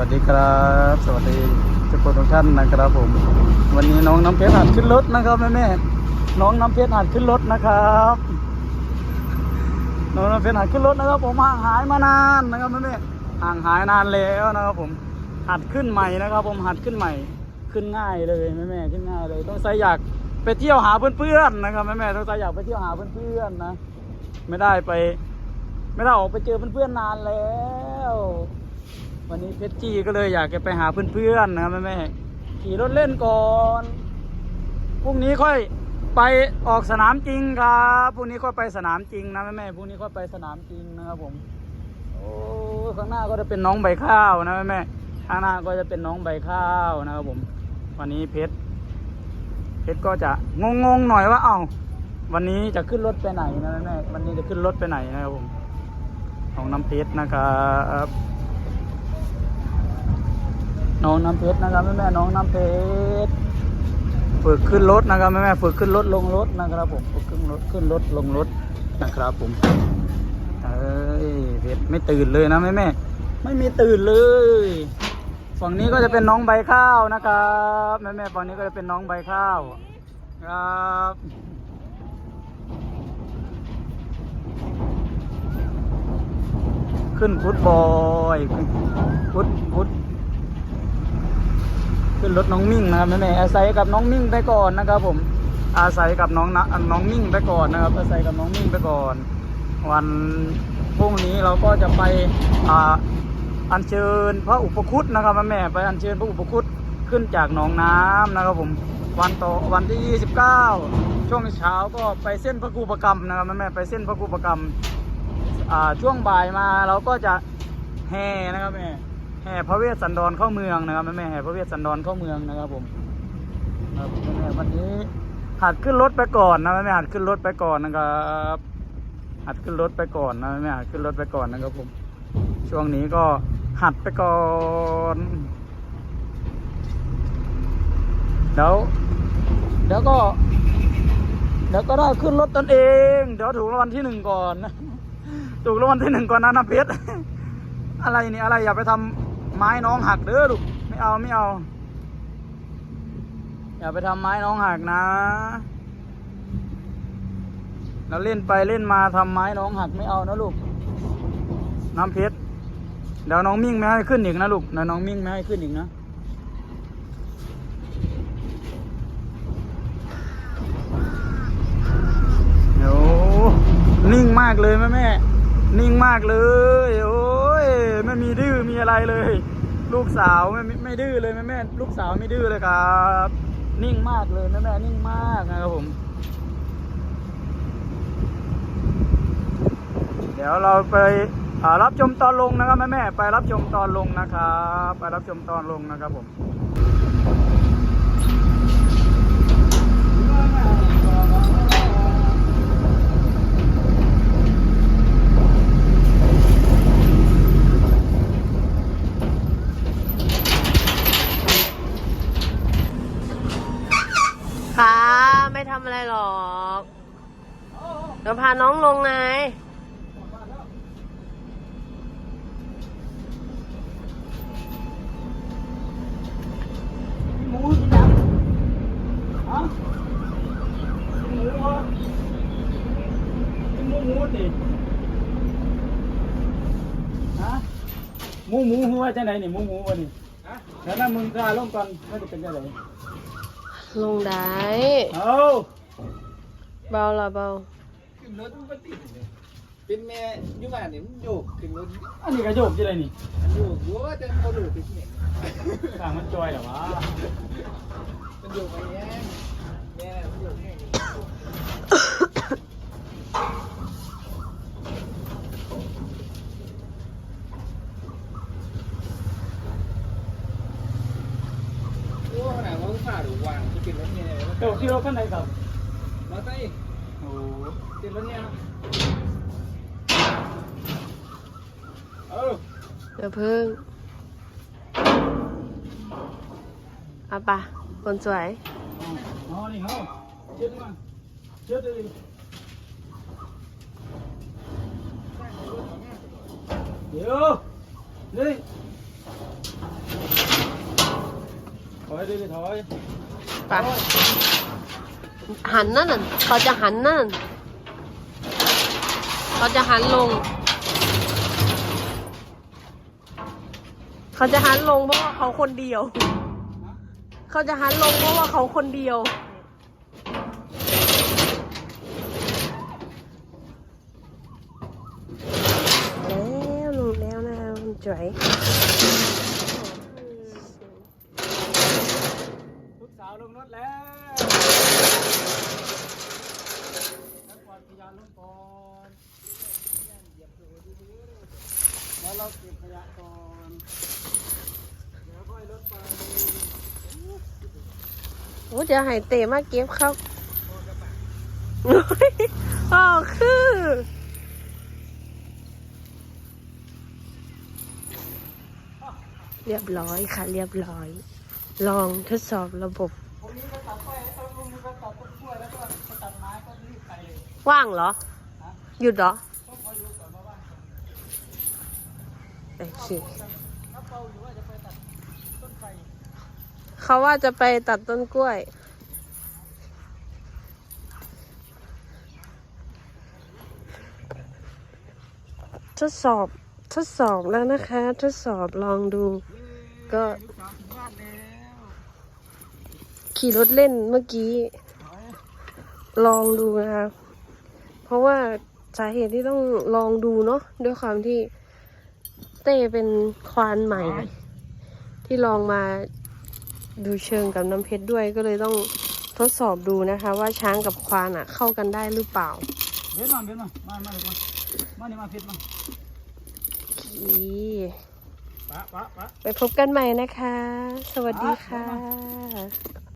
วัสดีครับ สวัสดีทุกคนทุกท่านนะครับผม วันนี้น้องน้ำเพชรหัดขึ้นรถนะครับแม่แม่น้องน้ำเพชรหัดขึ้นรถนะครับ น้องน้ำเพชรหัดขึ้นรถนะครับ ผมห่างหายมานานนะครับแม่แม่ห่างหายนานแล้วนะครับ ผมหัดขึ้นใหม่นะครับ ผมหัดขึ้นใหม่ ขึ้นง่ายเลยแม่แม่ขึ้นง่ายเลย ต้องใส่อยากไปเที่ยวหาเพื่อนๆนะครับแม่แม่ต้องใส่อยากไปเที่ยวหาเพื่อนๆนะ ไม่ได้ไป ไม่ได้ออกไปเจอเพื่อนๆนานแล้ว วันนี้เพชรจี้ก็เลยอยากจะไปหาเพื่อนๆนะครับแม่ๆขี่รถเล่นก่อนพรุ่งนี้ค่อยไปออกสนามจริงครับพรุ่งนี้ค่อยไปสนามจริงนะแม่ๆพรุ่งนี้ค่อยไปสนามจริงนะครับผมโอ้ข้างหน้าก็จะเป็นน้องใบข้าวนะแม่ๆข้างหน้าก็จะเป็นน้องใบข้าวนะครับผม วันนี้เพชรเพชรก็จะงงๆหน่อยว่า เอ้าวันนี้จะขึ้นรถไปไหนนะแม่ๆวันนี้จะขึ้นรถไปไหนนะครับผมของน้ำเพชรนะครับ น้องน้ำเพชรนะครับแม่แม่น้องน้ำเพชรฝึกขึ้นรถนะครับแม่แม่ฝึกขึ้นรถลงรถนะครับผมฝึกขึ้นรถขึ้นรถลงรถนะครับผมเอ้ยเพชรไม่ตื่นเลยนะแม่แม่ไม่มีตื่นเลยฝั่งนี้ก็จะเป็นน้องใบข้าวนะครับแม่แม่ฝั่งนี้ก็จะเป็นน้องใบข้าวครับขึ้นฟุตบอยขึ้นฟุตฟุต ขึ้นรถน้องมิ่งนะครับแม่แม่อาศัยกับน้องมิ่งไปก่อนนะครับ ผมอาศัยกับน้องนะน้องมิ่งไปก่อนนะครับ อาศัยกับน้องมิ่งไปก่อน วันพรุ่งนี้เราก็จะไปอ่าอัญเชิญพระอุปคุตนะครับแม่แม่ไปอัญเชิญพระอุปคุตขึ้นจากหนองน้ำนะครับผมวันต่อวันที่ 29 ช่วงเช้าก็ไปเส้นพระกูปกรรมนะครับแม่แม่ไปเส้นพระกูปกรรมอ่าช่วงบ่ายมาเราก็จะแห่นะครับแม่ แห่พระเวสสันดรเข้าเมืองนะครับแม่แม่แห่พระเวสสันดรเข้าเมืองนะครับผมครับแม่วันนี้หัดขึ้นรถไปก่อนนะแม่แม่หัดขึ้นรถไปก่อนนะครับหัดขึ้นรถไปก่อนนะแม่แม่หัดขึ้นรถไปก่อนนะครับผม ช่วงนี้ก็หัดไปก่อนเดี๋ยวเดี๋ยวก็ เดี๋ยวก็ได้ขึ้นรถตนเอง เดี๋ยวถูกรางวัลที่หนึ่งก่อนถูกรางวัลที่หนึ่งก่อนนะนะเพชรอะไรนี่อะไรอย่าไปทำ ไม้น้องหักเด้อลูกไม่เอาไม่เอา อย่าไปทำไม้น้องหักนะ เราเล่นไปเล่นมาทำไม้น้องหักไม่เอานะลูก น้ำเพชรเดี๋ยวน้องมิ่งไม่ให้ขึ้นอีกนะลูกเดี๋ยวน้องมิ่งไม่ให้ขึ้นอีกนะเดี๋ยวนิ่งมากเลยแม่แม่ นิ่งมากเลยโอ้ ไม่มีดื้อมีอะไรเลย ลูกสาวไม่ไม่ดื้อเลยแม่แม่ลูกสาวไม่ดื้อเลยครับ นิ่งมากเลยแม่แม่นิ่งมากนะครับผม เดี๋ยวเราไปรับชมตอนลงนะครับแม่แม่ไปรับชมตอนลงนะครับ ไปรับชมตอนลงนะครับผม ค่ะไม่ทำอะไร หรอกเดี๋ยวพาน้องลงไงมูหมูหัวจังไหนนี่หมูหมูวะนี่ฮะแล้วนั่นมึงกล้าลงก่อนไม่ได้เป็นจังไหนลงได้เอา เบาละเบาขึ้นรถมันก็ติดเลยเป็นแม่อยุ่บ้านเนี่ยมันโยกขึ้นรถอันนี้กระโยกจังไหน เป็นรถเนี่ยเออเดี๋ยวพึ่งเอาปะคนสวยอ๋อนี่เขาเชื่อดมาเชื่อดเลยเดี๋ยวนี่ถอยดิถอย ไป หันนั่นน่ะเขาจะหันนั่น เขาจะหันลง เขาจะหันลงเพราะว่าเขาคนเดียว เขาจะหันลงเพราะว่าเขาคนเดียว แล้วลงแล้วนะคุณจ๋อยลูกสาวลงรถแล้วแล้วกวาดขยะลงก่อน แล้วเราเก็บขยะก่อนเดี๋ยวค่อยรถไปโอ้จะให้เตะมาเก็บครับอ๋อคือเรียบร้อยค่ะ เรียบร้อย ลองทดสอบระบบผมนี้ก็ตัดไฟต้นลุงนี้ก็ตัดต้นกล้วยแล้วก็จะตัดไม้ก็รีบไปเลยว่างเหรอ หยุดเหรอ ต้องคอยดูก่อนว่าว่าง โอเคเขาว่าจะไปตัดต้นกล้วย ทดสอบทดสอบแล้วนะคะ ทดสอบลองดู ก็ขี่รถเล่นเมื่อกี้ ลองดูนะคะเพราะว่าสาเหตุที่ต้องลองดูเนาะด้วยความที่ เต้เป็นควานใหม่ ที่ลองมาดูเชิงกับน้ำเพชรด้วยก็เลยต้องทดสอบดูนะคะ ว่าช้างกับควานอะ เข้ากันได้หรือเปล่าเบ็ดมาเบ็ดมามามาเลยมามานี่มาเพชรมาอีปะปะปะไปพบกันใหม่นะคะ สวัสดีค่ะ